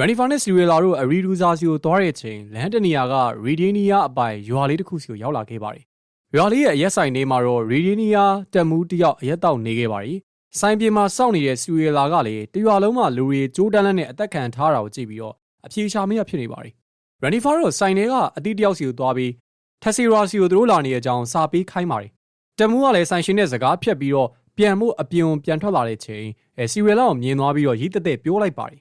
Renifer နဲ့ Sirilla တို့ Aridusa စီကိုသွားတဲ့အချိန်လမ်းတနေရာက Redania အပိုင်ရွာလေးတစ်ခုစီကိုရောက်လာခဲ့ပါတယ်။ရွာလေးရဲ့အရက်ဆိုင်ထဲမှာတော့ Redania တက်မှုတစ်ယောက်အရက်တောက်နေခဲ့ပါတယ်။ဆိုင်ပြင်မှာစောင့်နေတဲ့ Sirilla ကလည်းတရွာလုံးမှာလူတွေကြိုးတန်းလန်းနဲ့အသက်ခံထားတာကိုကြည့်ပြီးတော့အပြေရှာမရဖြစ်နေပါတယ်။ Renifer တို့ဆိုင်ထဲကအတီးတစ်ယောက်စီကိုသွားပြီး Tessera စီကိုသူတို့လာနေတဲ့အကြောင်းစာပေးခိုင်းပါတယ်။တက်မှုကလည်းဆိုင်ရှင်နဲ့စကားဖြတ်ပြီးတော့ပြန်မှုအပြင်ပြန်ထွက်လာတဲ့ချိန်အဲ Sirilla ကိုမြင်သွားပြီးတော့ရီးတက်တက်ပြောလိုက်ပါတယ်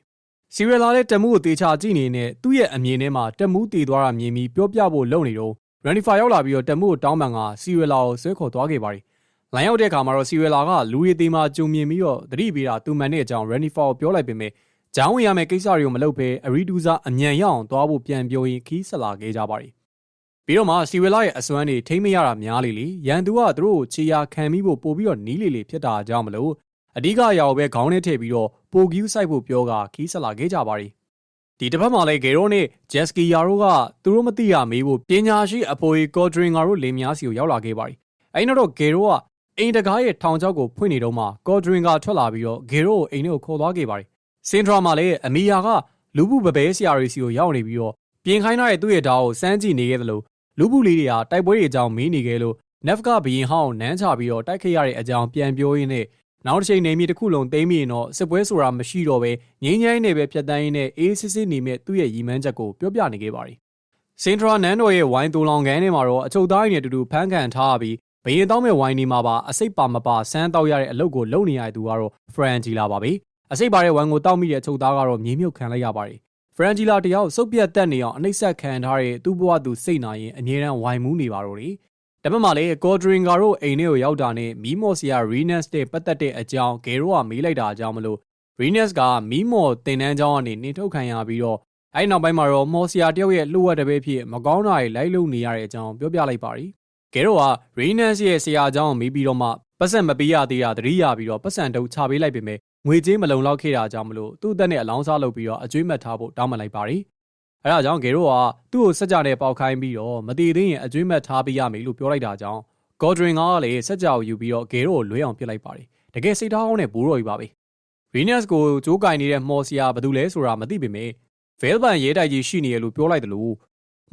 စီရလာတဲ့တမှုကိုတေချာကြည့်နေတဲ့သူ့ရဲ့အမြင်ထဲမှာတမှုတည်သွားတာမြင်ပြီးပြောပြဖို့လုပ်နေတော့ရန်နီဖာရောက်လာပြီးတော့တမှုကိုတောင်းပန်ကစီရလာကိုဆွဲခေါ်သွားခဲ့ပါတယ်။လိုင်းရောက်တဲ့အခါမှာတော့စီရလာကလူရီသေးမှကြုံမြင်ပြီးတော့တတိပေးတာသူမှန်တဲ့အကြောင်းရန်နီဖာကိုပြောလိုက်ပေမဲ့ဂျောင်းဝင်ရမယ့်ကိစ္စတွေကိုမလုပ်ဘဲအရီဒူဇာအမြန်ရအောင်သွားဖို့ပြန်ပြောရင်ခီးဆက်လာခဲ့ကြပါတယ်။ပြီးတော့မှစီရလာရဲ့အစွမ်းတွေထိမ့်မရတာများလေလေရန်သူကသူတို့ကိုခြေရာခံပြီးဖို့ပို့ပြီးတော့နီးလေလေဖြစ်တာကြောင့်မလို့အဓိကအရာကိုပဲခေါင်းထဲထည့်ပြီးတော့ ပိုကျူးဆိုင်ဖို့ပြောကခီးဆက်လာခဲ့ကြပါတယ်ဒီတစ်ဖက်မှာလည်းဂေရိုနဲ့ဂျက်စကီယာတို့ကသူတို့မသိရမေးဖို့ပညာရှိအပိုရီကော်ဒရင်ဂါတို့လင်းများစီကိုရောက်လာခဲ့ပါတယ်အဲဒီနောက်တော့ဂေရိုကအိမ်တကားရဲ့ထောင်ချောက်ကိုဖွင့်နေတော့မှကော်ဒရင်ဂါထွက်လာပြီးတော့ဂေရိုကိုအိမ်ထဲကိုခေါ်သွားခဲ့ပါတယ်စင်ထရာမှာလည်းအမီယာကလူဘူးပပဲဆရာတွေစီကိုရောက်နေပြီးတော့ပြင်ခိုင်းထားတဲ့သူ့ရဲ့ဓာတ်ကိုစမ်းကြည့်နေခဲ့တယ်လို့လူဘူးလေးတွေကတိုက်ပွဲတွေအကြောင်းမေးနေခဲ့လို့နက်ဖ်ကဘရင်ဟောင်းနန်းချပြီးတော့တိုက်ခရတဲ့အကြောင်းပြန်ပြောရင်းနဲ့ နောက်တစ်ချိန်နေမြေတစ်ခုလုံးသိမ်းပြီးရင်တော့စစ်ပွဲဆိုတာမရှိတော့ပဲငြိမ်းချမ်းနေပဲဖြတ်တန်းရင်းနဲ့အေးစစ်စစ်နေမဲ့သူ့ရဲ့ရည်မှန်းချက်ကိုပြောပြနေခဲ့ပါတယ်။စင်ထရာနန်တော်ရဲ့ဝိုင်းတူလောင်ခန်းထဲမှာတော့အချုပ်သားရင်းနဲ့တူတူဖမ်းခံထားပြီးဘရင်တောင်းမဲ့ဝိုင်းနေမှာပါအစိတ်ပါမပါဆန်းတောက်ရတဲ့အလုပ်ကိုလုပ်နေရတဲ့သူကတော့ဖရန်ဂျီလာပါပဲ။အစိတ်ပါတဲ့ဝိုင်းကိုတောက်မိတဲ့အချုပ်သားကတော့မြေမြုပ်ခံလိုက်ရပါတယ်။ဖရန်ဂျီလာတယောက်စုပ်ပြတ်တက်နေအောင်အနှိမ့်ဆက်ခံထားတဲ့သူ့ဘဝသူစိတ်နာရင်အမြဲတမ်းဝိုင်းမှုနေပါတော့တယ်။ တပတ်မှလည်းကော်ဒရင်ဂါတို့အိမ်ထဲကိုရောက်တာနဲ့မီမော့ဆီယာရီနက်စ်တဲ့ပတ်သက်တဲ့အကြောင်းဂေရိုကမေးလိုက်တာအကြောင်းမလို့ရီနက်စ်ကမီမော့တင်တန်းကျောင်းကနေနေထုတ်ခံရပြီးတော့အဲ့နောက်ပိုင်းမှာတော့မော်ဆီယာတယောက်ရဲ့လှုပ်ဝက်တဲ့ပဲဖြစ်မကောင်းတာတွေလိုက်လုံနေရတဲ့အကြောင်းပြောပြလိုက်ပါရီဂေရိုကရီနက်စ်ရဲ့ဆရာအကြောင်းမေးပြီးတော့မှပတ်စံမပေးရသေးတာတတိယပြီးတော့ပတ်စံတုပ်ချပေးလိုက်ပေမဲ့ငွေကြေးမလုံလောက်ခဲ့တာကြောင့်မလို့သူ့အသက်နဲ့အလောင်းစားလုပ်ပြီးတော့အကျွေးမှတ်ထားဖို့တောင်းပန်လိုက်ပါရီ အဲဒါကြောင့်ဂေရိုကသူ့ကိုစက်ကြနဲ့ပေါက်ခိုင်းပြီးတော့မတည်သေးရင်အကျွေးမဲ့ထားပေးရမယ်လို့ပြောလိုက်တာကြောင့်ဂေါ်ဒရင်ကလည်းစက်ကြကိုယူပြီးတော့ဂေရိုကိုလွှဲအောင်ပြစ်လိုက်ပါတယ်တကယ်စိတ်ထားကောင်းတဲ့ဘူရော်ကြီးပါပဲဗီနက်စ်ကိုကြိုးကင်နေတဲ့မော်ဆီယာဘယ်သူလဲဆိုတာမသိပေမဲ့ဗဲလ်ဘန်ရဲတိုက်ကြီးရှိနေရလို့ပြောလိုက်တယ်လို့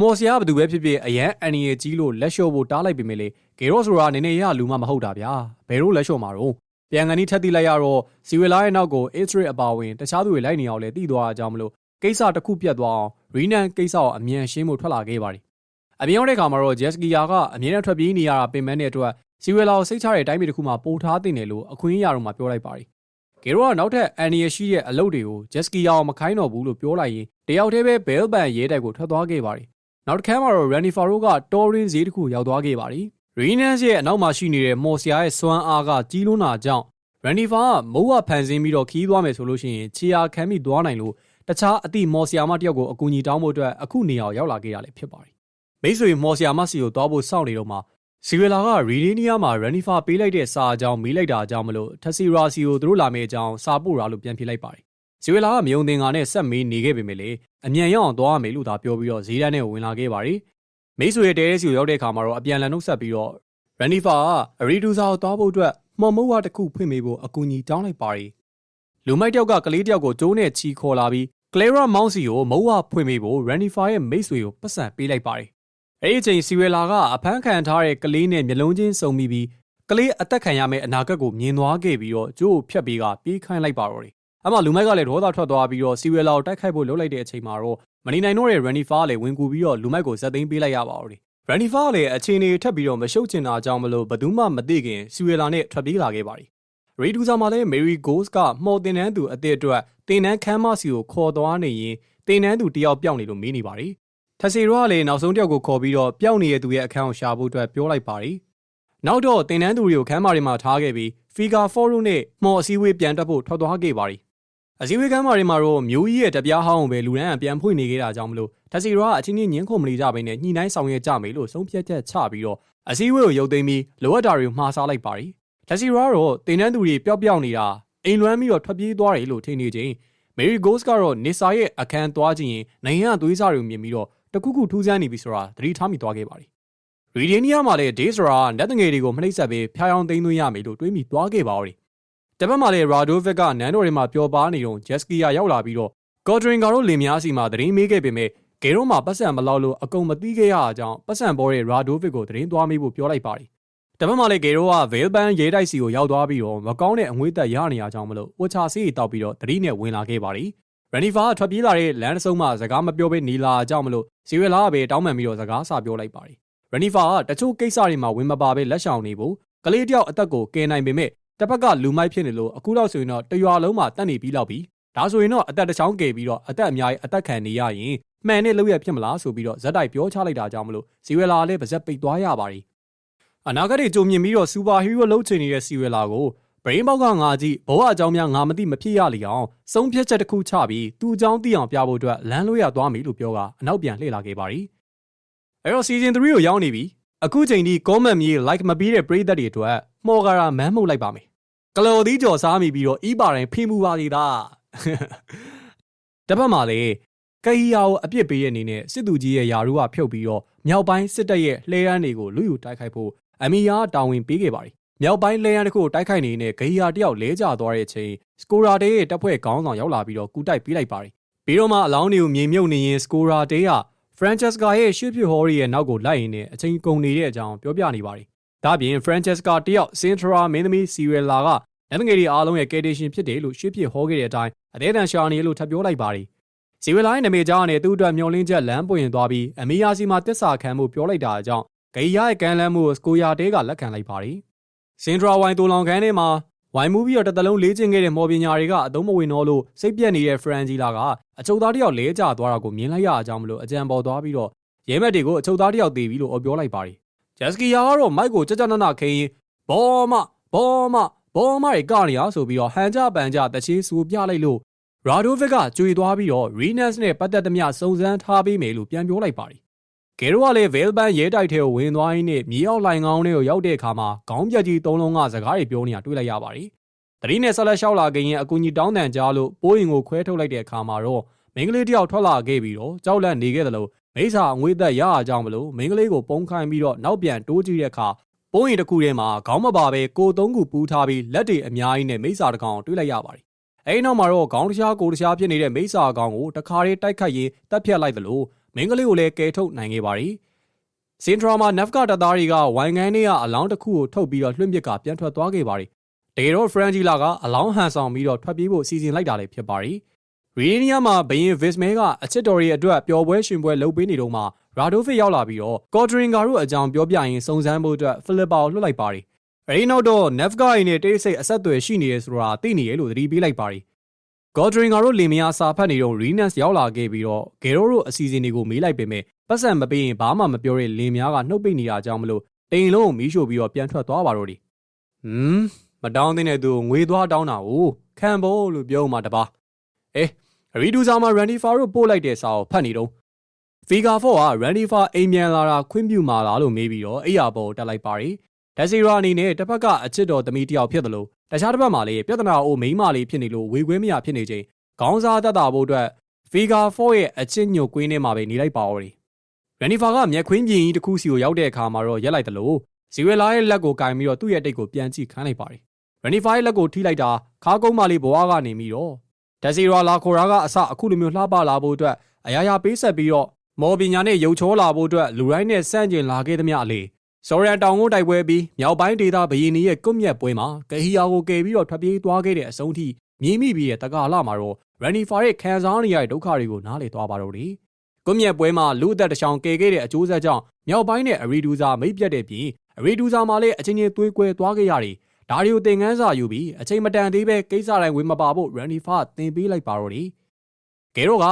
မော်ဆီယာဘယ်သူပဲဖြစ်ဖြစ်အရန်အန်နီရဲ့ကြီးလို့လက်လျှော့ဖို့တားလိုက်ပေမဲ့လေဂေရိုဆိုတာနည်းနည်းရလူမှမဟုတ်တာဗျာဘယ်လိုလက်လျှော့မှာတော့ပြန်ကန်ဒီထက်တိလိုက်ရတော့စီဝေလာရဲ့နောက်ကိုအစ္စရေးအပါဝင်တခြားသူတွေလိုက်နေအောင်လဲတည်သွားတာကြောင့်မလို့ကိစ္စတစ်ခုပြတ်သွားအောင် ရီနန်ကိစ္စကိုအမြန်ရှင်းဖို့ထွက်လာခဲ့ပါတယ်။အပြင်ရောက်တဲ့အခါမှာတော့ဂျက်စကီယာကအမြဲတမ်းထွက်ပြေးနေရတာပင်ပန်းတဲ့အတွက်စီဝေလာကိုစိတ်ချတဲ့အတိုင်းပြည်တစ်ခုမှာပို့ထားတင်တယ်လို့အခွင့်အရေးတော့မှပြောလိုက်ပါတယ်။ဂေရိုကနောက်ထပ်အန်နီယရှိတဲ့အလုပ်တွေကိုဂျက်စကီယာကိုမခိုင်းတော့ဘူးလို့ပြောလိုက်ရင်တယောက်တည်းပဲဘဲလ်ဘန်ရဲတိုက်ကိုထွက်သွားခဲ့ပါတယ်။နောက်တစ်ခါမှာတော့ရန်နီဖာရိုကတော်ရင်ဈေးတစ်ခုရောက်သွားခဲ့ပါတယ်။ရီနန်ရဲ့အနောက်မှာရှိနေတဲ့မော်ဆီယာရဲ့စွမ်းအားကကြီးလွန်းတာကြောင့်ရန်နီဖာကမိုးဝဖန်ဆင်းပြီးတော့ခီးသွားမယ်ဆိုလို့ရှိရင်ခြေရာခံပြီးသွားနိုင်လို့ တခြားအသည့်မော်ဆီယာမတယောက်ကိုအကူအညီတောင်းဖို့အတွက်အခုနေရာကိုရောက်လာခဲ့ရလည်းဖြစ်ပါတယ်။မိတ်ဆွေမော်ဆီယာမစီကိုတောဖို့စောင့်နေတော့မှစီရလာကရီဒီနီယာမှာရန်နီဖာပေးလိုက်တဲ့စာအကြောင်းမေးလိုက်တာအကြောင်းမလို့ထက်စီရာစီကိုသူတို့လာမယ့်အကြောင်းစာပို့တာလို့ပြန်ဖြေလိုက်ပါတယ်။စီရလာကမယုံသင်္ကာနဲ့ဆက်မေးနေခဲ့ပေမဲ့လေအမြန်ရောက်အောင်သွားရမယ်လို့သာပြောပြီးတော့ဈေးတန်းနဲ့ဝင်လာခဲ့ပါတယ်။မိတ်ဆွေရဲ့တဲတဲစီကိုရောက်တဲ့အခါမှာတော့အပြန်လန်နှုတ်ဆက်ပြီးတော့ရန်နီဖာကအရီဒူဇာကိုသွားဖို့အတွက်မှော်မုတ်ဝါတစ်ခုဖွင့်ပေးဖို့အကူအညီတောင်းလိုက်ပါတယ်။ လူမိုက်တယောက်ကကလေးတယောက်ကိုကျိုးနဲ့ချီခေါ်လာပြီးကလေရာမောင်စီကိုမုတ်ဝဖွင့်ပေးဖို့ရန်နီဖာရဲ့မိတ်ဆွေကိုပတ်စံပေးလိုက်ပါတယ်။အဲဒီအချိန်စီဝေလာကအဖမ်းခံထားတဲ့ကလေးနဲ့မျက်လုံးချင်းစုံမိပြီးကလေးအသက်ခံရမယ့်အနာဂတ်ကိုမြင်သွားခဲ့ပြီးတော့ကျိုးကိုဖျက်ပေးကပြေးခိုင်းလိုက်ပါတော့တယ်။အမှလူမိုက်ကလည်းဒေါသထွက်သွားပြီးတော့စီဝေလာကိုတိုက်ခိုက်ဖို့လုပ်လိုက်တဲ့အချိန်မှာတော့မနီနိုင်တော့တဲ့ရန်နီဖာကလည်းဝင်ကူပြီးတော့လူမိုက်ကိုဇက်သိမ်းပေးလိုက်ရပါတော့တယ်။ရန်နီဖာကလည်းအချိန်တွေထပ်ပြီးတော့မရှုပ်ချင်တာကြောင့်မလို့ဘယ်သူမှမသိခင်စီဝေလာနဲ့ထွက်ပြေးလာခဲ့ပါတယ်။ ရီဒူဇာမှာလည်းမေရီဂိုးစ်ကမှော်တင်တန်းသူအသစ်အတွက်တင်တန်းခမ်းမစီကိုခေါ်သွားနေရင်တင်နန်းသူတယောက်ပျောက်နေလို့မေးနေပါတယ်။ထစီရောကလည်းနောက်ဆုံးတယောက်ကိုခေါ်ပြီးတော့ပျောက်နေတဲ့သူရဲ့အခန်းကိုရှာဖို့အတွက်ပြောလိုက်ပါတယ်။နောက်တော့တင်နန်းသူတွေကိုခန်းမတွေမှာထားခဲ့ပြီးဖီဂါဖော်ရုနဲ့မော်အစည်းအဝေးပြန်တက်ဖို့ထွက်သွားခဲ့ပါတယ်။အစည်းအဝေးခန်းမတွေမှာတော့မျိုးကြီးရဲ့တပြားဟောင်းကိုပဲလူရန်အပြန်ဖွင့်နေခဲ့တာကြောင့်မလို့ထစီရောကအချင်းချင်းညင်းခုန်မနေကြဘဲနဲ့ညှိနှိုင်းဆောင်ရွက်ကြမယ်လို့ဆုံးဖြတ်ချက်ချပြီးတော့အစည်းအဝေးကိုရုပ်သိမ်းပြီးလိုအပ်တာတွေကိုမှားစားလိုက်ပါတယ်။ ထစီရောကတော့တင်နန်းသူတွေပျောက်ပျောက်နေတာအိမ်လွမ်းပြီးတော့ထွက်ပြေးသွားတယ်လို့ထင်နေချိန်မေရီဂိုးစ်ကတော့နေစာရဲ့အခန်းသွားကြည့်ရင်နိုင်ငံသွေးစားတွေကိုမြင်ပြီးတော့တခုခုထူးဆန်းနေပြီဆိုတာသတိထားမိသွားခဲ့ပါတယ်။ရီဒီနီးယားမှာလည်းဒေးစရာနတ်တငယ်တွေကိုမနှိမ့်ဆက်ပြီးဖျားယောင်းသိမ်းသွင်းရမယ်လို့တွေးမိသွားခဲ့ပါဦး။တပတ်မှာလည်းရာဒိုဗက်ကနန်းတော်တွေမှာပျော်ပါနေတော့ဂျက်စကီယာရောက်လာပြီးတော့ကော်ဒရင်ကာတို့လင်များစီမှာသတင်းမေးခဲ့ပေမဲ့ဂေရိုမှာပတ်စံမလောက်လို့အကုန်မသိခဲ့ရအောင်ကြောင့်ပတ်စံပေါ်တဲ့ရာဒိုဗစ်ကိုသတင်းသွားမေးဖို့ပြောလိုက်ပါတယ်။ တပတ်မှလည်းဂေရိုကဗေးလ်ဘန်ရဲတိုက်စီကိုရောက်သွားပြီးတော့မကောင်းတဲ့အငွေ့သက်ရနေရကြောင်းမလို့ဝချာစီးတောက်ပြီးတော့သတိနဲ့ဝင်လာခဲ့ပါတယ်။ရန်နီဖာကထွက်ပြေးလာတဲ့လမ်းတစ်စုံမှစကားမပြောဘဲနေလာကြောင်းမလို့စီဝဲလာကပဲတောင်းပန်ပြီးတော့စကားစာပြောလိုက်ပါတယ်။ရန်နီဖာကတချို့ကိစ္စတွေမှာဝင်မပါဘဲလက်ရှောင်နေဖို့ကလေးတယောက်အသက်ကိုကယ်နိုင်ပေမဲ့တစ်ဖက်ကလူမိုက်ဖြစ်နေလို့အခုလောက်ဆိုရင်တော့တရွာလုံးမှာတတ်နေပြီးလောက်ပြီဒါဆိုရင်တော့အသက်တစ်ချောင်းကယ်ပြီးတော့အသက်အများကြီးအသက်ခံနေရရင်မှန်နဲ့လောက်ရဖြစ်မလားဆိုပြီးတော့ဇက်တိုက်ပြောချလိုက်တာကြောင့်မလို့စီဝဲလာလည်းပါဇက်ပိတ်သွားရပါတယ် အနာဂတ်တွေကြုံမြင်ပြီးတော့စူပါဟီးရိုးလှုပ်ချင်နေတဲ့စီဝဲလာကိုဘရိန်းပေါက်ကငါကြည့်ဘဝအကြောင်းများငါမသိမဖြစ်ရလီအောင်စုံဖြတ်ချက်တစ်ခုချပြီးသူ့အကြောင်းသိအောင်ပြဖို့အတွက်လမ်းလို့ရသွားပြီလို့ပြောကအနောက်ပြန်လှည့်လာခဲ့ပါတယ်အဲ့တော့ season 3ကိုရောက်နေပြီအခုချိန်ထိ comment မြေ like မပေးတဲ့ပရိသတ်တွေအတွက်မော်ဂါရာမန်းမှုတ်လိုက်ပါမယ်ကလော်သီးကြော်စားမိပြီးတော့ဤပါတိုင်းဖိမှုပါသေးတာတစ်ဖက်မှာလည်းကဟီယာကိုအပြစ်ပေးတဲ့အနေနဲ့စစ်သူကြီးရဲ့ယာရုကဖြုတ်ပြီးတော့မြောက်ပိုင်းစစ်တပ်ရဲ့လှဲရန်တွေကိုလူယူတိုက်ခိုက်ဖို့ အမီယာတာဝန်ပေးခဲ့ပါတယ်မြောက်ပိုင်းလှဲရန်တစ်ခုကိုတိုက်ခိုက်နေတဲ့ဂဟီယာတယောက်လဲကျသွားတဲ့အချိန်စကိုရာတေးရဲ့တပ်ဖွဲ့ခေါင်းဆောင်ရောက်လာပြီးတော့ကူတိုက်ပေးလိုက်ပါတယ်ပြီးတော့မှအလောင်းတွေကိုမြေမြုပ်နေရင်စကိုရာတေးက Francesca ရဲ့ရှေ့ဖြစ်ဟော်ရီရဲ့နောက်ကိုလိုက်ရင်းနဲ့အချိန်ကုန်နေတဲ့အကြောင်းပြောပြနေပါတယ်။ဒါ့အပြင် Francesca တယောက် Sintra မင်းသမီး Sierra ကလက်ငယ်တွေအားလုံးရဲ့ Kardashian ဖြစ်တယ်လို့ရှေ့ဖြစ်ဟောခဲ့တဲ့အတိုင်းအသေးအံရှာနေလို့ထပ်ပြောလိုက်ပါတယ်။စီဝဲလိုင်းနမေကြားနဲ့သူ့အတွက်မျောလင်းချက်လမ်းပွင့်သွားပြီးအမေယာစီမှာတစ္ဆာခံမှုပြောလိုက်တာအကြောင်း ဂိယာရဲ့ကန်လန်းမှုကိုစကိုယာတဲကလက်ခံလိုက်ပါတယ်။စင်ဒရာဝိုင်တူလောင်ခန်းထဲမှာဝိုင်မူပြီးတော့တစ်သလုံးလေးကျင်ခဲ့တဲ့မော်ပညာတွေကအသုံးမဝင်တော့လို့စိတ်ပြက်နေတဲ့ဖရန်ဂျီလာကအချုပ်သားတယောက်လဲကျသွားတာကိုမြင်လိုက်ရအကြောင်းမလို့အကြံပေါ်သွားပြီးတော့ရဲမက်တွေကိုအချုပ်သားတယောက်တေးပြီးလို့အော်ပြောလိုက်ပါတယ်။ဂျက်စကီယာကတော့မိုက်ကိုကြကြနနခင်းရင်ဘောမဘောမဘောမတွေကနေရဆိုပြီးတော့ဟန်ကြပန်ကြတချင်းစူပြလိုက်လို့ရာဒိုဗစ်ကကြွေသွားပြီးတော့ရီနက်စ်နဲ့ပတ်သက်သမျှစုံစမ်းထားပေးမယ်လို့ပြန်ပြောလိုက်ပါတယ်။ ဂေရိုကလည်းဗဲလ်ဘန်ရဲတိုက်ထဲကိုဝင်သွားရင်းနဲ့မြေအောက်လိုင်ကောင်းတွေကိုရောက်တဲ့အခါမှာခေါင်းပြက်ကြီးသုံးလုံးကစကားတွေပြောနေတာတွေ့လိုက်ရပါတယ်။တတိနဲ့ဆက်လက်လျှောက်လာခင်ရင်အကူကြီးတောင်းတန်ကြားလို့ပိုးရင်ကိုခွဲထုတ်လိုက်တဲ့အခါမှာတော့မင်းကလေးတယောက်ထွက်လာခဲ့ပြီးတော့ကြောက်လန့်နေခဲ့တယ်လို့မိစ္ဆာအငွေ့သက်ရအားကြောင့်မလို့မင်းကလေးကိုပုံခိုင်းပြီးတော့နောက်ပြန်တိုးကြည့်တဲ့အခါပုံရင်တစ်ခုထဲမှာခေါင်းမပါပဲကိုသုံးခုပူးထားပြီးလက်တွေအများကြီးနဲ့မိစ္ဆာတကောင်တွေ့လိုက်ရပါတယ်။အဲဒီနောက်မှာတော့ခေါင်းတခြားကိုတခြားဖြစ်နေတဲ့မိစ္ဆာကောင်ကိုတခါတည်းတိုက်ခတ်ရေးတပ်ဖြတ်လိုက်သလို မင်းကလေးကိုလည်းကယ်ထုတ်နိုင်ခဲ့ပါတယ်။စင်ထရာမှာနက်ဖ်ကတပ်သားတွေကဝိုင်ငန်းထဲကအလောင်းတစ်ခုကိုထုတ်ပြီးတော့လွှင့်ပစ်ကပြန်ထွက်သွားခဲ့ပါတယ်။တေရောဖရန်ဂျီလာကအလောင်းဟန်ဆောင်ပြီးတော့ထွက်ပြေးဖို့စီစဉ်လိုက်တာလည်းဖြစ်ပါတယ်။ရီနီးယားမှာဘရင်ဗစ်မဲကအချစ်တော်ရဲ့အတွက်ပျော်ပွဲရှင်ပွဲလုပ်ပေးနေတော့မှရာဒိုဖစ်ရောက်လာပြီးတော့ကော်ဒရင်ဂါတို့အကြောင်းပြောပြရင်စုံစမ်းဖို့အတွက်ဖိလစ်ပါကိုလွှတ်လိုက်ပါတယ်။အဲဒီနောက်တော့ Nefga ရင်းနဲ့တိတ်ဆိတ်အဆက်အသွယ်ရှိနေရဆိုတာသိနေရလို့သတိပေးလိုက်ပါတ ယ်။ကော်ဒရင်ဂါတို့လင်မယားစာဖတ်နေတော့ Renus ရောက်လာခဲ့ပြီးတော့ဂေရိုတို့အစီအစဉ်တွေကိုမေးလိုက်ပေမဲ့ပတ်စံမပေးရင်ဘာမှမပြောတဲ့လင်မယားကနှုတ်ပိတ်နေတာကြောင့်မလို့တိန်လုံးကိုမီးရှို့ပြီးတော့ပြန်ထွက်သွားပါတော့တယ်။ဟမ်မတောင်းတဲ့သူငွေသွားတောင်းတာကိုခံဖို့လို့ပြောမှတပါ။အေးရီဒူဇာမှာရန်ဒီဖာတို့ပို့လိုက်တဲ့စာကိုဖတ်နေတော့ဖီဂါ4ကရန်ဒီဖာအိမ်မြန်လာတာခွင့်ပြုမှာလားလို့မေးပြီးတော့အိယာပေါ်တက်လိုက်ပါတယ် ဒက်စီရာအနေနဲ့တစ်ဖက်ကအချစ်တော်သမီးတယောက်ဖြစ်တယ်လို့တခြားတစ်ဖက်မှာလည်းပြဿနာအိုမိန်းမလေးဖြစ်နေလို့ဝေခွဲမရဖြစ်နေချိန်ခေါင်းစားတတ်တာဖို့အတွက်ဖီဂါ4ရဲ့အချစ်ညိုကွင်းထဲမှာပဲနေလိုက်ပါတော့တယ်ရန်ဒီဖာကမျက်ခွင်းပြင်ကြီးတစ်ခုစီကိုရောက်တဲ့အခါမှာတော့ရက်လိုက်တယ်လို့ဇီဝဲလာရဲ့လက်ကိုကင်ပြီးတော့သူ့ရဲ့တိတ်ကိုပြန်ကြည့်ခန်းလိုက်ပါတယ်ရန်ဒီဖာရဲ့လက်ကိုထိလိုက်တာခါကုန်းမလေးဘဝကနေပြီးတော့ဒက်စီရာလာခိုရာကအစအခုလိုမျိုးလှပလာဖို့အတွက်အရာရာပေးဆက်ပြီးတော့မော်ပညာနဲ့ရုပ်ချောလာဖို့အတွက်လူတိုင်းနဲ့စန့်ကျင်လာခဲ့သမျှအလေ စော်ရန်တောင်ကိုတိုက်ပွဲပြီးမြောက်ပိုင်းဒေသဘယင်းရဲ့ကွတ်မြက်ပွဲမှာကဟီယာကိုကယ်ပြီးတော့ထွက်ပြေးသွားခဲ့တဲ့အဆုံးထိမြင်မိပြီးတဲ့တကာလမှာတော့ရန်နီဖာရဲ့ခံစားနေရတဲ့ဒုက္ခတွေကိုနားလည်သွားပါတော့တယ်ကွတ်မြက်ပွဲမှာလူအသက်တချောင်ကယ်ခဲ့တဲ့အကျိုးဆက်ကြောင့်မြောက်ပိုင်းနဲ့အရီဒူဇာမိတ်ပြတ်တဲ့ပြင်အရီဒူဇာမှာလည်းအချင်းချင်းသွေးကွဲသွားခဲ့ရတယ်ဒါတွေကိုသင်ခန်းစာယူပြီးအချိန်မတန်သေးပဲကိစ္စတိုင်းဝင်မပါဖို့ရန်နီဖာသင်ပေးလိုက်ပါတော့တယ်။ကဲတော့က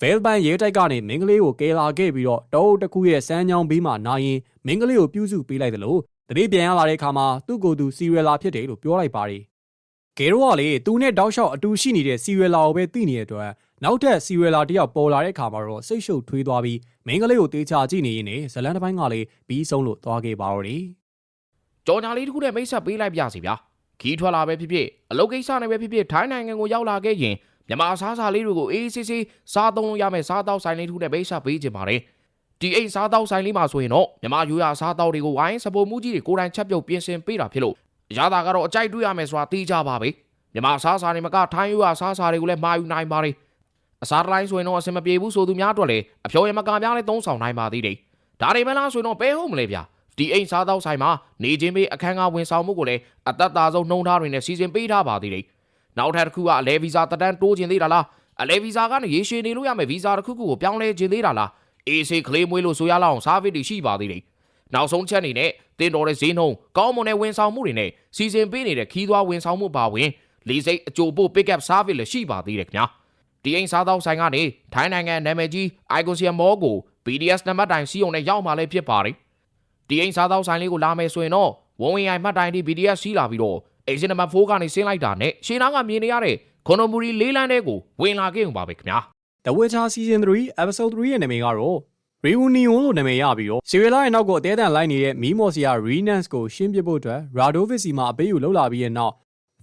ဗဲလ်ဘန်ရဲတိုက်ကနေမင်းကလေးကိုကယ်လာခဲ့ပြီးတော့တောအုပ်တစ်ခုရဲ့စမ်းချောင်းဘေးမှာနာရင် မင်းကလေးကိုပြုစုပေးလိုက်တယ်လို့တတိပြန်ရလာတဲ့အခါမှာသူ့ကိုယ်သူစီရလာဖြစ်တယ်လို့ပြောလိုက်ပါတယ်။ကဲတော့ကလေသူနဲ့တောက်လျှောက်အတူရှိနေတဲ့စီရလာကိုပဲသိနေတဲ့အတွက်နောက်ထပ်စီရလာတယောက်ပေါ်လာတဲ့အခါမှာတော့စိတ်ရှုပ်ထွေးသွားပြီးမင်းကလေးကိုတေးချကြည့်နေရင်းနဲ့ဇလန်တစ်ပိုင်းကလည်းပြီးဆုံးလို့သွားခဲ့ပါတော့တယ်။ကြော်ညာလေးတစ်ခုနဲ့မိတ်ဆက်ပေးလိုက်ပြစီဗျာခီးထွက်လာပဲဖြစ်ဖြစ်အလုပ်ကိစ္စနဲ့ပဲဖြစ်ဖြစ်ထိုင်းနိုင်ငံကိုရောက်လာခဲ့ရင်မြန်မာစားစာလေးတွေကိုအေးဆေးဆေးစားသုံးလို့ရမယ်စားတောက်ဆိုင်လေးတစ်ခုနဲ့မိတ်ဆက်ပေးခြင်းပါတယ် ဒီအိမ်စားတောက်ဆိုင်လေးမှာဆိုရင်တော့မြန်မာရိုးရာစားတောက်တွေကိုဝိုင်းစပိုမှုကြီးတွေကိုယ်တိုင်ချက်ပြုတ်ပြင်ဆင်ပေးတာဖြစ်လို့ရတာကတော့အကြိုက်တွေ့ရမယ်ဆိုတာသိကြပါပဲမြန်မာစားစာတွေမကထိုင်းရိုးရာစားစာတွေကိုလည်းမှာယူနိုင်ပါတယ်အစားတိုင်းဆိုရင်တော့အဆင်မပြေဘူးဆိုသူများအတွက်လည်းအဖျော်ရမကာများလည်းသုံးဆောင်နိုင်ပါသေးတယ်ဒါတွေမလားဆိုရင်တော့ဘယ်ဟုတ်မလဲဗျာဒီအိမ်စားသောက်ဆိုင်မှာနေချင်းပေးအခန်းကဝင်ဆောင်မှုကိုလည်းအသက်သာဆုံးနှုံထားတွေနဲ့စီစဉ်ပေးထားပါသေးတယ်နောက်ထပ်တစ်ခုကအလဲဗီဇာတက်တန်းတိုးခြင်းသေးတာလားအလဲဗီဇာကနေရေရှည်နေလို့ရမယ်ဗီဇာတစ်ခုခုကိုပြောင်းလဲခြင်းသေးတာလား အေးစေးကလေးမွေးလို့ဆိုရလောက်အောင်စားဗစ်တွေရှိပါသေးတယ်နောက်ဆုံးချက်အနေနဲ့တင်တော်တဲ့ဈေးနှုန်းကောင်းမွန်တဲ့ဝန်ဆောင်မှုတွေနဲ့စီစဉ်ပေးနေတဲ့ခီးသွွားဝန်ဆောင်မှုပါဝင်လေးစိတ်အကြိုပို့ pick up service လည်းရှိပါသေးတယ်ခင်ဗျာဒီအိမ်စားသောက်ဆိုင်ကနေထိုင်းနိုင်ငံနာမည်ကြီး Iconium Mall ကို BDS နံပါတ်တိုင်စီးုံနဲ့ရောက်มาလည်းဖြစ်ပါတယ်ဒီအိမ်စားသောက်ဆိုင်လေးကိုလာမယ်ဆိုရင်တော့ဝန်ဝင်အိမ်မှတ်တိုင်ဒီ BDS စီးလာပြီးတော့ exit number 4ကနေဆင်းလိုက်တာနဲ့ရှင်းနာကမြင်နေရတဲ့ခွန်နိုမူရီလေးလန်းတဲ့ကိုဝင်လာခဲ့ုံပါပဲခင်ဗျာ The Witcher Season 3 Episode 3ရဲ့နာမည်ကတော့ Reunion လို့နာမည်ရပြီးတော့ Serial ရဲ့နောက်ကိုအသေးအံလိုက်နေတဲ့မီးမော်စီယာ Renance ကိုရှင်းပြဖို့အတွက် Radovic စီမှာအပေးယူလှုပ်လာပြီးတဲ့နောက်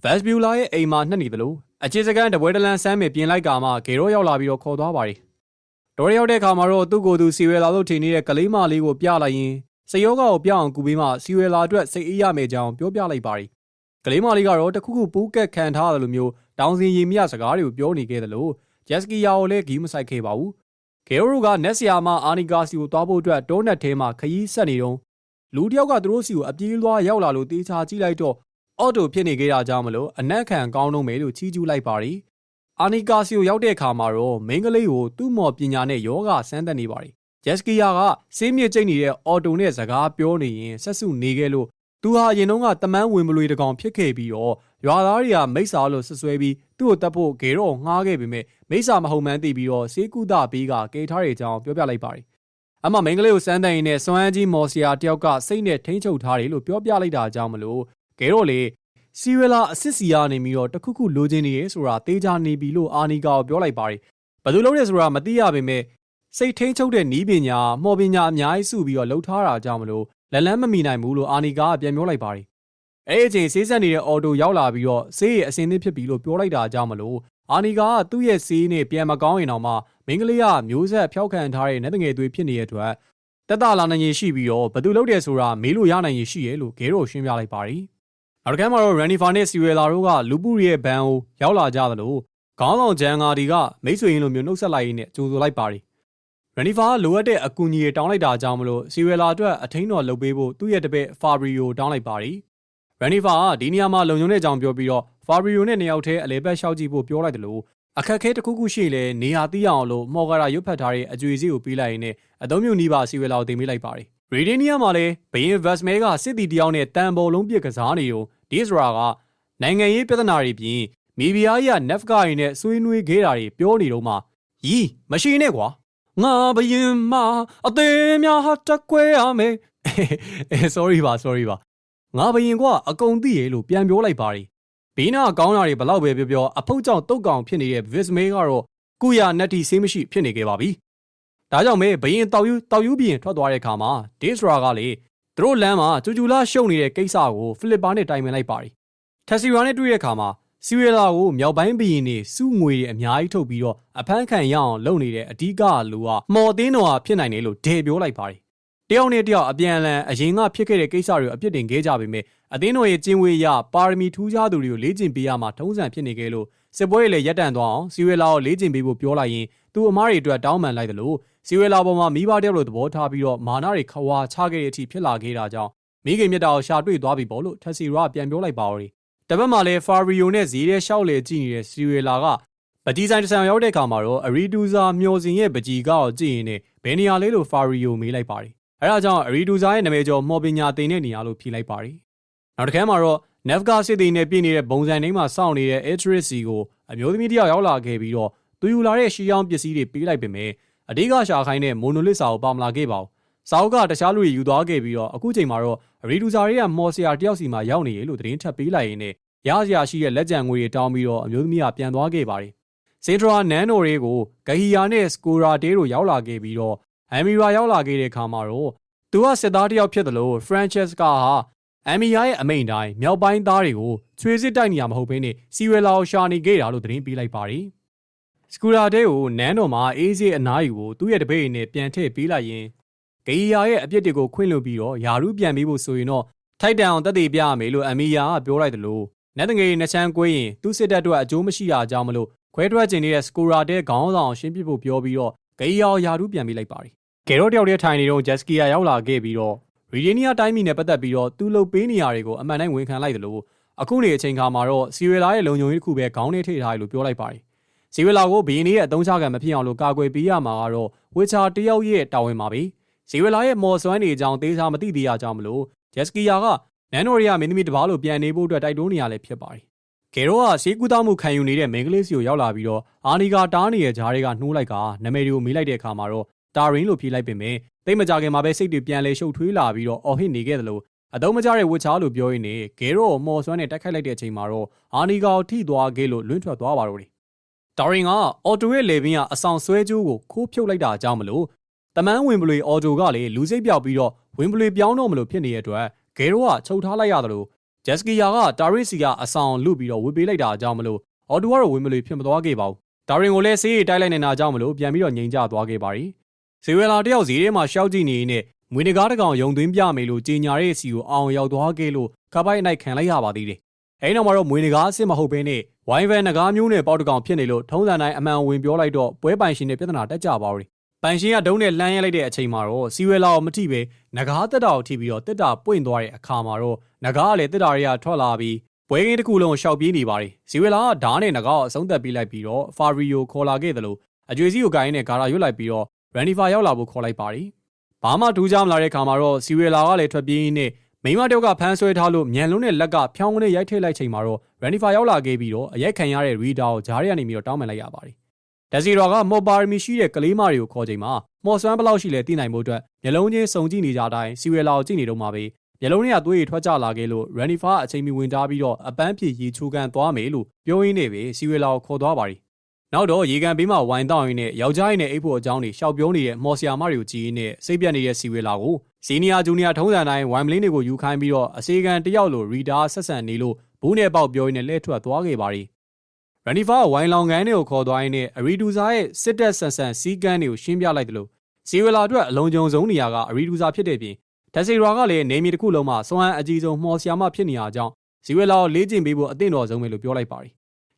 Vesbula ရဲ့အိမ်မှာနှက်နေသလိုအခြေစကန်တပွဲတလန်ဆမ်းမြေပြင်လိုက်ကမှဂေရောရောက်လာပြီးတော့ခေါ်သွားပါတယ်။တော်ရရောက်တဲ့အခါမှာတော့သူ့ကိုယ်သူ Serial လို့ထင်နေတဲ့ကလေးမလေးကိုပြလိုက်ရင်စယောဂါကိုပြအောင်ကူပေးမှ Serial အတွက်စိတ်အေးရမယ်ကြောင်းပြောပြလိုက်ပါတယ်။ကလေးမလေးကတော့တခုခုပူးကက်ခံထားတယ်လို့မျိုးတောင်စင်ရီမြစကားတွေကိုပြောနေခဲ့တယ်လို့ ဂျက်စကီယာကိုလည်းဂီးမဆိုင်ခဲ့ပါဘူး။ဂေရိုကနက်ဆီယာမအာနီကာစီကိုတွားဖို့အတွက်တိုးနက်ထဲမှာခရီးဆက်နေတော့လူတယောက်ကသူတို့စီကိုအပြေးလွှားရောက်လာလို့တေးချာကြည့်လိုက်တော့အော်တိုဖြစ်နေကြတာကြောင့်မလို့အနက်ခံကောင်းတော့မယ်လို့ချီးကျူးလိုက်ပါရီ။အာနီကာစီကိုရောက်တဲ့အခါမှာတော့မိန်းကလေးကိုသူ့မော်ပညာနဲ့ယောဂဆန်းသက်နေပါရီ။ဂျက်စကီယာကစေးမြစ်ကျိတ်နေတဲ့အော်တိုနဲ့စကားပြောနေရင်ဆက်စုနေခဲ့လို့ သူဟာရင်တော့ကတမန်းဝင်မလွေတကောင်ဖြစ်ခဲ့ပြီးတော့ရွာသားတွေကမိစ္ဆာလို့ဆွဆွဲပြီးသူ့ကိုတပ်ဖို့ဂေရောငှားခဲ့ပေမဲ့မိစ္ဆာမဟုတ်မှန်းသိပြီးတော့စေကုသပေးကကေထားတဲ့အကြောင်းပြောပြလိုက်ပါတယ်။အမမိန်းကလေးကိုစမ်းတဲ့ရင်နဲ့စွမ်းအကြီးမော်ဆီယာတယောက်ကစိတ်နဲ့ထိန်းချုပ်ထားတယ်လို့ပြောပြလိုက်တာကြောင့်မလို့ဂေရောလေစီဝဲလာအစ်စ်စီယာနေပြီးတော့တခုခုလိုချင်နေရဲဆိုတာတေးကြနေပြီလို့အာနီကာကိုပြောလိုက်ပါတယ်။ဘယ်သူလုပ်ရဲဆိုတာမသိရပေမဲ့စိတ်ထိန်းချုပ်တဲ့နီးပညာမော်ပညာအများကြီးစုပြီးတော့လှုပ်ထားတာကြောင့်မလို့ လက်လန်းမမီနိုင်ဘူးလို့အာနီကာကပြန်ပြောလိုက်ပါတယ်။အဲ့ဒီအချိန်ဆေးဆက်နေတဲ့အော်တိုရောက်လာပြီးတော့ဆေးရအစင်းသစ်ဖြစ်ပြီလို့ပြောလိုက်တာကြောင့်မလို့အာနီကာကသူ့ရဲ့ဆေးနဲ့ပြန်မကောင်းရင်တော့မှမင်းကလေးကမျိုးဆက်ဖျောက်ခံထားတဲ့လက်ငယ်သွေးဖြစ်နေတဲ့အတွက်တက်တာလာနိုင်ရရှိပြီးတော့ဘသူလုပ်တယ်ဆိုတာမေးလို့ရနိုင်ရရှိရဲ့လို့ဂေရိုရှင်းပြလိုက်ပါတယ်။နောက်ကမ်းမှာတော့ Randy Far နဲ့ Siwela တို့ကလူပူရဲ့ဘန်ကိုရောက်လာကြသလိုခေါင်းဆောင်ဂျန်ဂါဒီကမိတ်ဆွေရင်းလိုမျိုးနှုတ်ဆက်လိုက်ရင်းနဲ့ကြိုဆိုလိုက်ပါတယ်။ Randy Far လိုအပ်တဲ့အကူအညီတွေတောင်းလိုက်တာကြောင့်မလို့ Siwela အတွက်အထင်းတော်လုပ်ပေးဖို့သူ့ရဲ့တပည့် Fabrio တောင်းလိုက်ပါတယ်။ Randy Far ကဒီနေရာမှာလုံခြုံတဲ့အကြောင်းပြောပြီးတော့ Fabrio နဲ့နှစ်ယောက်တည်းအလဲဘက်လျှောက်ကြည့်ဖို့ပြောလိုက်တယ်လို့အခက်ခဲတစ်ခုခုရှိလဲနေရာသိအောင်လို့မော်ဂရာရွတ်ဖတ်ထားတဲ့အကျွေစီကိုပေးလိုက်ရင်းနဲ့အသုံးပြုနီးပါစီဝဲလာကိုတင်ပေးလိုက်ပါတယ်။ရေဒီနီးယားမှာလည်းဘရင်ဗတ်စမဲကစစ်တီတယောက်နဲ့တန်ပေါ်လုံးပြစ်ကစားနေတော့ဒီစရာကနိုင်ငံရေးပြဿနာတွေပြင်မီဘီယာကြီးကနက်ဖကာရီနဲ့ဆွေးနွေးခဲ့တာတွေပြောနေတော့မှယီမရှိနဲ့ကွာ ငါဘရင်မအသေးများဟာတက်ကွဲရမယ်အဲ sorry ပါ sorry ပါငါဘရင်ကအကုန်သိရလို့ပြန်ပြောလိုက်ပါတယ်ဘေးနာကောင်းတာတွေဘလောက်ပဲပြောပြောအဖုတ်ကြောင့်တုတ်ကောင်ဖြစ်နေတဲ့ Visme ကတော့ကုရနက်တီဆေးမရှိဖြစ်နေခဲ့ပါပြီ။ဒါကြောင့်မဲဘရင်တောက်ယူတောက်ယူပြီးရင်ထွက်သွားတဲ့အခါမှာ Desra ကလေသူတို့လမ်းမှာကျူကျူလာရှုံနေတဲ့ကိစ္စကိုဖိလစ်ပါနဲ့တိုင်ပင်လိုက်ပါတယ်။ထက်စီရာနဲ့တွေ့တဲ့အခါမှာ စီဝေလာကိုမြောက်ပိုင်းဘရင်နေစုငွေတွေအများကြီးထုတ်ပြီးတော့အဖမ်းခံရအောင်လုပ်နေတဲ့အဓိကလူကမော်တင်းတော်ဟာဖြစ်နိုင်တယ်လို့ဒေပြောလိုက်ပါတယ်။တယောက်နဲ့တယောက်အပြန်အလှန်အရင်ကဖြစ်ခဲ့တဲ့ကိစ္စတွေကိုအပြစ်တင်ခဲ့ကြပေမဲ့အသင်းတော်ရဲ့ကျင်းဝေးရပါရမီထူးခြားသူတွေကိုလေ့ကျင့်ပေးရမှာထုံးစံဖြစ်နေခဲ့လို့စစ်ပွဲတွေလည်းရပ်တန့်သွားအောင်စီဝေလာကိုလေ့ကျင့်ပေးဖို့ပြောလိုက်ရင်သူ့အမားတွေအတွက်တောင်းပန်လိုက်တယ်လို့စီဝေလာပေါ်မှာမိဘတယောက်လိုသဘောထားပြီးတော့မာနာတွေခွာချခဲ့တဲ့အထိဖြစ်လာခဲ့တာကြောင့်မိခင်မြတ်တာကိုရှာတွေ့သွားပြီပေါ့လို့ထက်စီရာပြန်ပြောလိုက်ပါဦး တပတ်မှလည်းဖာရီယိုနဲ့ဇီးတဲ့ရှောက်လေကြည့်နေတဲ့စီဝေလာကပကြီးဆိုင်တစ်ဆန်ရောက်တဲ့အခါမှာတော့အရီဒူဇာမျော်စင်ရဲ့ပကြီးကောက်ကြည့်ရင်လည်းဘယ်နေရာလဲလို့ဖာရီယိုမေးလိုက်ပါတယ်အဲဒါကြောင့်အရီဒူဇာရဲ့နာမည်ကျော်မော်ပညာတင်တဲ့နေရာလို့ဖြေလိုက်ပါတယ်နောက်တစ်ခါမှာတော့ Navga စစ်သည်နဲ့ပြည်နေတဲ့ဘုံစံနှိမ်းမှာစောင့်နေတဲ့ Etris စီကိုအမျိုးသမီးတယောက်ရောက်လာခဲ့ပြီးတော့သူယူလာတဲ့ရှီယောင်းပစ္စည်းတွေပေးလိုက်ပေမဲ့အဓိကရှာခိုင်းတဲ့မိုနိုလစ်စာကိုပါမလာခဲ့ပါဘူး။ စာအုပ်ကတခြားလူတွေယူသွားခဲ့ပြီးတော့အခုချိန်မှာတော့ရီဒူဇာတွေကမော်ဆီယာတယောက်စီမှာရောက်နေရလို့သတင်းထပ်ပေးလိုက်ရင်းနဲ့ရစရာရှိတဲ့လက်ကျန်ငွေတွေတောင်းပြီးတော့အမျိုးသမီးကပြန်သွားခဲ့ပါတယ်။စေဒရာနန်နိုတွေကိုဂဟီယာနဲ့စကိုရာတေးတို့ရောက်လာခဲ့ပြီးတော့အမ်မီရာရောက်လာခဲ့တဲ့အခါမှာတော့သူကစစ်သားတယောက်ဖြစ်တယ်လို့ဖရန်ချက်ကဟာအမ်မီယာရဲ့အမိန်တိုင်းမြောက်ပိုင်းသားတွေကိုချွေစစ်တိုက်နေရမဟုတ်ဘဲနဲ့စီဝဲလာကိုရှာနေခဲ့တာလို့သတင်းပေးလိုက်ပါတယ်။စကူရာတဲကိုနန်းတော်မှာအေးစေးအနားယူကိုသူ့ရဲ့တပည့်နဲ့ပြန်ထည့်ပေးလိုက်ရင် ဂီယာရဲ့အပြစ်တွေကိုခွင့်လွှတ်ပြီးတော့ယာရုပြန်ပေးဖို့ဆိုရင်တော့ထိုက်တန်အောင်တက်တည်ပြရမယ်လို့အမီယာကပြောလိုက်တယ်လို့နတ်တငယ်နှစ်ချမ်းကွေးရင်သူ့စစ်တပ်အတွက်အကျိုးမရှိတာကြောင့်မလို့ခွခွဲထွက်ကျင်နေတဲ့စကိုရာတဲ့ခေါင်းဆောင်ရှင်းပြဖို့ပြောပြီးတော့ဂေယောယာဒူးပြန်ပေးလိုက်ပါတယ်ဂေရောတယောက်တည်းထိုင်နေတော့ဂျက်စကီယာရောက်လာခဲ့ပြီးတော့ရီဒီနီယာတိုင်းမီနဲ့ပတ်သက်ပြီးတော့သူ့လုပ်ပေးနေရတွေကိုအမှန်တိုင်းဝန်ခံလိုက်တယ်လို့အခုနေအချိန်ခါမှာတော့စီရီလာရဲ့လုံခြုံရေးတစ်ခုပဲခေါင်းထဲထိထားတယ်လို့ပြောလိုက်ပါတယ်စီရီလာကိုဘီယင်းရဲ့အသုံးချကံမဖြစ်အောင်လို့ကာကွယ်ပေးရမှာကတော့ဝီချာတယောက်ရဲ့တာဝန်ပါပဲ စီရီလာရဲ့မော်စွမ်းနေကြောင်းသေးချာမသိသေးရကြောင်းမလို့ဂျက်စကီယာကနန်နိုရီယာမင်းသမီးတစ်ပါးလို့ပြန်နေဖို့အတွက်တိုက်တွန်းနေရလဲဖြစ်ပါတယ်ဂေရိုကရှေးကူသားမှုခံယူနေတဲ့မင်္ဂလေးစီကိုရောက်လာပြီးတော့အာနီကာတားနေတဲ့ဂျားတွေကနှိုးလိုက်ကနာမည်တွေကိုမေးလိုက်တဲ့အခါမှာတော့တာရင်းလို့ဖြေလိုက်ပေမဲ့တိတ်မကြခင်မှာပဲစိတ်တွေပြန်လဲရှုပ်ထွေးလာပြီးတော့အော်ဟစ်နေခဲ့တယ်လို့အတုံးမကြတဲ့ဝစ်ချားလို့ပြောရင်းနဲ့ဂေရိုကိုမော်ဆွမ်းနဲ့တိုက်ခိုက်လိုက်တဲ့အချိန်မှာတော့အာနီကာကိုထိသွားခဲ့လို့လွင့်ထွက်သွားပါတော့တယ်တာရင်ကအော်တိုရဲ့လေဘင်းကအဆောင်ဆွဲကျိုးကိုခိုးဖြုတ်လိုက်တာအကြောင်းမလို့ တမန်ဝင်ပလွေအော်တိုကလည်းလူစိတ်ပြောက်ပြီးတော့ဝင်ပလွေပြောင်းတော့မလို့ဖြစ်နေတဲ့အတွက်ဂေရိုကချုပ်ထားလိုက်ရတယ်လို့ဂျက်စကီယာကတာရစ်စီကအဆောင်လုပြီးတော့ဝစ်ပေးလိုက်တာအကြောင်းမလို့အော်တိုကတော့ဝင်ပလွေဖြစ်မသွားခဲ့ပါဘူးတာရင်ကိုလည်းဆေးရီတိုက်လိုက်နေတာအကြောင်းမလို့ပြန်ပြီးတော့ငြိမ်ကျသွားခဲ့ပါရီဇေဝလာတယောက်ဈေးထဲမှာရှောက်ကြည့်နေနေမွေးနဂါးတကောင်ယုံသွင်းပြမယ်လို့ကြေညာတဲ့စီကိုအောင်ရောက်သွားခဲ့လို့ကပိုက်နိုင်ခံလိုက်ရပါသေးတယ်။အဲဒီနောက်မှာတော့မွေးနဂါးအစ်စ်မဟုတ်ဘဲနဲ့ဝိုင်းဗန်နဂါးမျိုးနဲ့ပေါက်တကောင်ဖြစ်နေလို့ထုံးစံတိုင်းအမှန်ဝင်ပြောလိုက်တော့ပွဲပိုင်ရှင်နဲ့ပြဿနာတက်ကြပါဦး။ ပိုင်ရှင်ကဒုံးနဲ့လှမ်းရဲလိုက်တဲ့အချိန်မှာတော့စီဝဲလာကိုမထိပဲနဂါးတက်တာကိုထိပြီးတော့တက်တာပွင့်သွားတဲ့အခါမှာတော့နဂါးကလည်းတက်တာတွေကထွက်လာပြီးပွဲကင်းတစ်ခုလုံးရှောက်ပြေးနေပါတယ်။ဇီဝဲလာကဓားနဲ့နဂါးကိုအဆုံးသက်ပေးလိုက်ပြီးတော့ဖာရီယိုခေါ်လာခဲ့တယ်လို့အကျွေးစီကိုကိုင်းနဲ့ဂါရာရွတ်လိုက်ပြီးတော့ရန်ဒီဖာရောက်လာဖို့ခေါ်လိုက်ပါတယ်။ဘာမှထူးခြားမလာတဲ့ခါမှာတော့စီဝေလာကလည်းထွက်ပြေးရင်းနဲ့မိမတယောက်ကဖမ်းဆွဲထားလို့မြန်လုံးနဲ့လက်ကဖြောင်းကနေရိုက်ထိလိုက်ချိန်မှာတော့ရန်ဒီဖာရောက်လာခဲ့ပြီးတော့အရိုက်ခံရတဲ့ရီဒါကိုဂျားရကနေပြီးတော့တောင်းပန်လိုက်ရပါတယ်။ ဒက်စီရောကမော်ပါရမီရှိတဲ့ကလေးမတွေကိုခေါ်ချိန်မှာမော်ဆွမ်းဘလောက်ရှိလဲသိနိုင်မှုအတွက်မျက်လုံးချင်းစုံကြည့်နေကြတိုင်းစီဝေလာကိုကြည့်နေတော့မှပဲမျက်လုံးတွေကသွေးရထွက်ကြလာခဲ့လို့ရန်ဒီဖာအချိန်မီဝင်တားပြီးတော့အပန်းဖြေရေချိုးကန်သွားမယ်လို့ပြောရင်းနေပဲစီဝေလာကိုခေါ်သွားပါတယ်နောက်တော့ရေကန်ဘေးမှာဝိုင်တောင်းရင်းနဲ့ယောက်ျားရင်းနဲ့အိပ်ဖို့အကြောင်းတွေရှောက်ပြောနေတဲ့မော်ဆီယာမတွေကိုကြည်ရင်းနဲ့စိတ်ပြတ်နေတဲ့စီဝေလာကိုစီနီယာဂျူနီယာထုံးစံတိုင်းဝိုင်မလင်းတွေကိုယူခိုင်းပြီးတော့အစီကန်တယောက်လိုရီဒါဆက်ဆံနေလို့ဘူးနဲ့ပေါက်ပြောရင်းနဲ့လှည့်ထွက်သွားခဲ့ပါရီ ရန်နီဖာဝိုင်လောင်ကန်တွေကိုခေါ်သွားရင်းနဲ့အရီဒူဇာရဲ့စစ်တပ်ဆန်ဆန်စီကန်တွေကိုရှင်းပြလိုက်တယ်လို့စီဝေလာအတွက်အလုံးကြုံဆုံးနေရာကအရီဒူဇာဖြစ်တဲ့ပြင်ဒက်စီရာကလည်းနေမီတစ်ခုလုံးမှာစွမ်းအကြီးဆုံးမော်ဆီယာမဖြစ်နေရကြောင်းဇီဝေလာကိုလေးကျင်ပေးဖို့အသင့်တော်ဆုံးပဲလို့ပြောလိုက်ပါရီ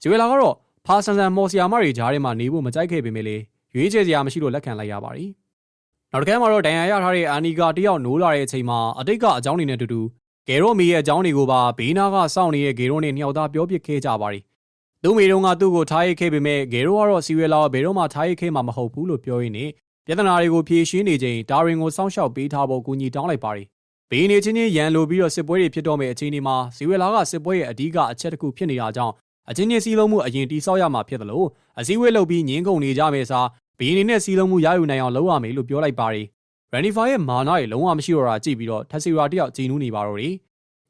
ဇီဝေလာကတော့ဖာဆန်ဆန်မော်ဆီယာမတွေကြားထဲမှာနေဖို့မကြိုက်ခဲ့ပေမဲ့လေရွေးချယ်စရာမရှိလို့လက်ခံလိုက်ရပါတယ်။နောက်တစ်ခါမှာတော့ဒန်ယာရထားတဲ့အာနီကာတယောက်နိုးလာတဲ့အချိန်မှာအတိတ်ကအကြောင်းတွေနဲ့တူတူဂေရိုမီရဲ့အကြောင်းတွေကိုပါဘေးနာကစောင့်နေတဲ့ဂေရိုနဲ့နှစ်ယောက်သားပြောပြခဲ့ကြပါတယ်။ သူ့မိတုံးကသူ့ကိုထားရိတ်ခဲ့ပေမဲ့ဂေရိုကတော့စီဝဲလာဘယ်တော့မှထားရိတ်ခဲ့မှာမဟုတ်ဘူးလို့ပြောရင်းနဲ့ပြဿနာတွေကိုဖြေရှင်းနေချိန်ဒါရင်ကိုစောင့်ရှောက်ပေးထားဖို့ကူညီတောင်းလိုက်ပါတယ်။ဘေးနေချင်းချင်းရန်လိုပြီးတော့စစ်ပွဲတွေဖြစ်တော့မယ့်အချိန်ဒီမှာဇီဝဲလာကစစ်ပွဲရဲ့အဓိကအချက်တစ်ခုဖြစ်နေတာကြောင့်အချင်းချင်းစီးလုံးမှုအရင်တိဆောက်ရမှာဖြစ်တယ်လို့အစည်းအဝေးလုပ်ပြီးညင်းကုန်နေကြမယ်စားဘီအနေနဲ့စီးလုံးမှုရယူနိုင်အောင်လုပ်ရမယ်လို့ပြောလိုက်ပါတယ်ရန်နီဖာရဲ့မာနာရဲ့လုံးဝမရှိတော့တာကြည့်ပြီးတော့ထက်စီရာတယောက်ကြည်နူးနေပါတော့တယ်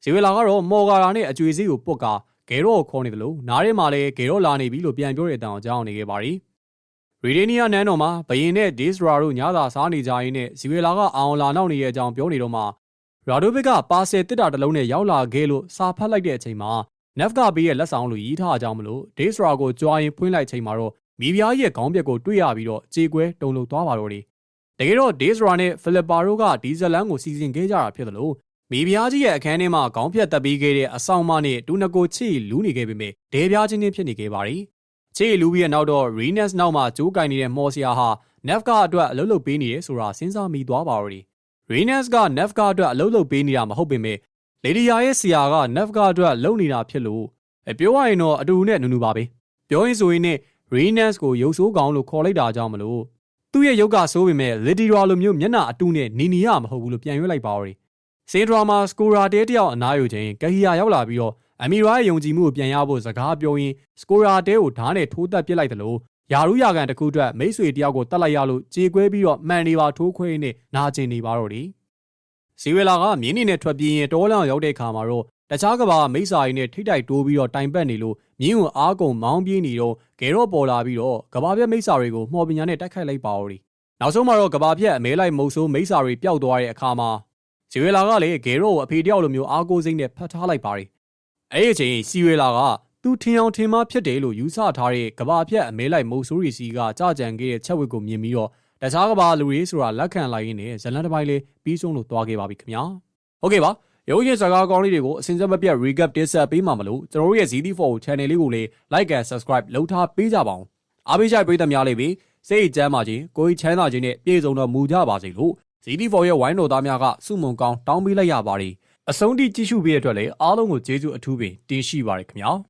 ဇီဝေလာကတော့မော်ဂါရာနဲ့အကျွေးစည်းကိုပုတ်ကာ ဂေရောကိုခေါ်နေတယ်လို့နားထဲမှာလည်းဂေရောလာနေပြီလို့ပြန်ပြောတဲ့အတန်အကြောင်းနေခဲ့ပါတယ်ရီဒေနီယာနန်းတော်မှာဘယင်နဲ့ဒေးစရာတို့ညသာစားနေကြရင်းနဲ့ဇီဝေလာကအောင်လာနောက်နေတဲ့အကြောင်းပြောနေတော့မှရာဒိုဘစ်ကပါဆယ်တစ်တာတလုံးနဲ့ရောက်လာခဲ့လို့စာဖတ်လိုက်တဲ့အချိန်မှာနက်ဖ်ကပေးရဲ့လက်ဆောင်လို့ရီးထားကြအောင်မလို့ဒေးစရာကိုကြွားရင်ဖွင့်လိုက်ချိန်မှာတော့မိဖုရားရဲ့ခေါင်းပြက်ကိုတွေ့ရပြီးတော့ကြေကွဲတုံလုံသွားပါတော့တယ်တကယ်တော့ဒေးစရာနဲ့ဖိလစ်ပါတို့ကဒီဇလန်ကိုစီစဉ်ခဲ့ကြတာဖြစ်တယ်လို့ မိဖုရားကြီးရဲ့အခန်းထဲမှာခေါင်းပြက်တက်ပြီးခဲ့တဲ့အဆောင်မနဲ့တူနကိုချီလူးနေခဲ့ပေမဲ့ဒေပြားချင်းချင်းဖြစ်နေခဲ့ပါရီချီလူးပြီးတဲ့နောက်တော့ Renes နောက်မှာကျိုးကင်နေတဲ့မော်ဆီယာဟာနက်ဖ်ကအတွက်အလုပ်လုပ်ပေးနေတယ်ဆိုတာစဉ်းစားမိသွားပါတော့တယ် Renes ကနက်ဖ်ကအတွက်အလုပ်လုပ်ပေးနေတာမဟုတ်ပေမဲ့လေဒီယာရဲ့ဆရာကနက်ဖ်ကအတွက်လုပ်နေတာဖြစ်လို့ပြောရရင်တော့အတူနဲ့နူနူပါပဲပြောရင်ဆိုရင်နဲ့ Renes ကိုရုပ်ဆိုးကောင်လို့ခေါ်လိုက်တာကြောင့်မလို့သူ့ရဲ့ရုပ်ကဆိုးပေမဲ့လီဒီရာလိုမျိုးမျက်နှာအတူနဲ့နီနီရမဟုတ်ဘူးလို့ပြန်ရွေးလိုက်ပါတော့ စင်ဒရာမှာစကိုရာတဲတယောက်အနားယူခြင်းကဟီယာရောက်လာပြီးတော့အမီရာရဲ့ယုံကြည်မှုကိုပြန်ရဖို့စကားပြောရင်းစကိုရာတဲကိုဓာတ်နဲ့ထိုးတက်ပစ်လိုက်တယ်လို့ယာရုယာကန်တစ်ခုအတွက်မိတ်ဆွေတယောက်ကိုတတ်လိုက်ရလို့ကြေကွဲပြီးတော့မှန်နေပါထိုးခွဲနေနာကျင်နေပါတော့တယ်ဇီဝေလာကမြင်းနေနဲ့ထွက်ပြေးရင်တောလန်ရောက်တဲ့အခါမှာတော့တခြားကဘာမိစ္ဆာရီနဲ့ထိတ်တိုက်တိုးပြီးတော့တိုင်ပတ်နေလို့မြင်းကိုအားကုန်မောင်းပြေးနေတော့ဂေရော့ပေါ်လာပြီးတော့ကဘာပြက်မိစ္ဆာတွေကိုမှော်ပညာနဲ့တိုက်ခိုက်လိုက်ပါဦးဒီနောက်ဆုံးမှာတော့ကဘာပြက်အမဲလိုက်မုတ်ဆိုးမိစ္ဆာတွေပျောက်သွားတဲ့အခါမှာ ဇီဝေလာကလည်းဂေရော့ကိုအဖေတယောက်လိုမျိုးအားကိုးစိမ့်နဲ့ဖတ်ထားလိုက်ပါရီအဲ့ဒီအချိန်စီဝေလာကသူထင်အောင်ထင်မှားဖြစ်တယ်လို့ယူဆထားတဲ့ကဘာပြက်အမဲလိုက်မုတ်ဆိုးရီစီကကြကြံခဲ့တဲ့ချက်ဝက်ကိုမြင်ပြီးတော့တခြားကဘာလူတွေဆိုတာလက်ခံလိုက်ရင်းနဲ့ဇလန်တစ်ပိုင်းလေးပြီးဆုံးလို့သွားခဲ့ပါပြီခင်ဗျာဟုတ်ကဲ့ပါရုပ်ရှင်စကားကောင်းလေးတွေကိုအစဉ်ဆက်မပြတ် recap တင်ဆက်ပေးမှာမလို့ကျွန်တော်တို့ရဲ့ ZD4 channel လေးကိုလည်း like and subscribe လုပ်ထားပေးကြပါအောင်အားပေးကြတဲ့ပရိသတ်များလေးပဲစိတ်အကျမ်းပါခြင်းကိုယ်ချမ်းသာခြင်းနဲ့ပြည့်စုံတော်မူကြပါစေလို့ ZD4 ရဲ့ဝိုင်းတော်သားများကစုမုံကောင်းတောင်းပေးလိုက်ရပါတယ်အဆုံးထိကြည့်ရှုပေးတဲ့အတွက်လည်းအားလုံးကိုကျေးဇူးအထူးပင်တင်ရှိပါရခင်ဗျာ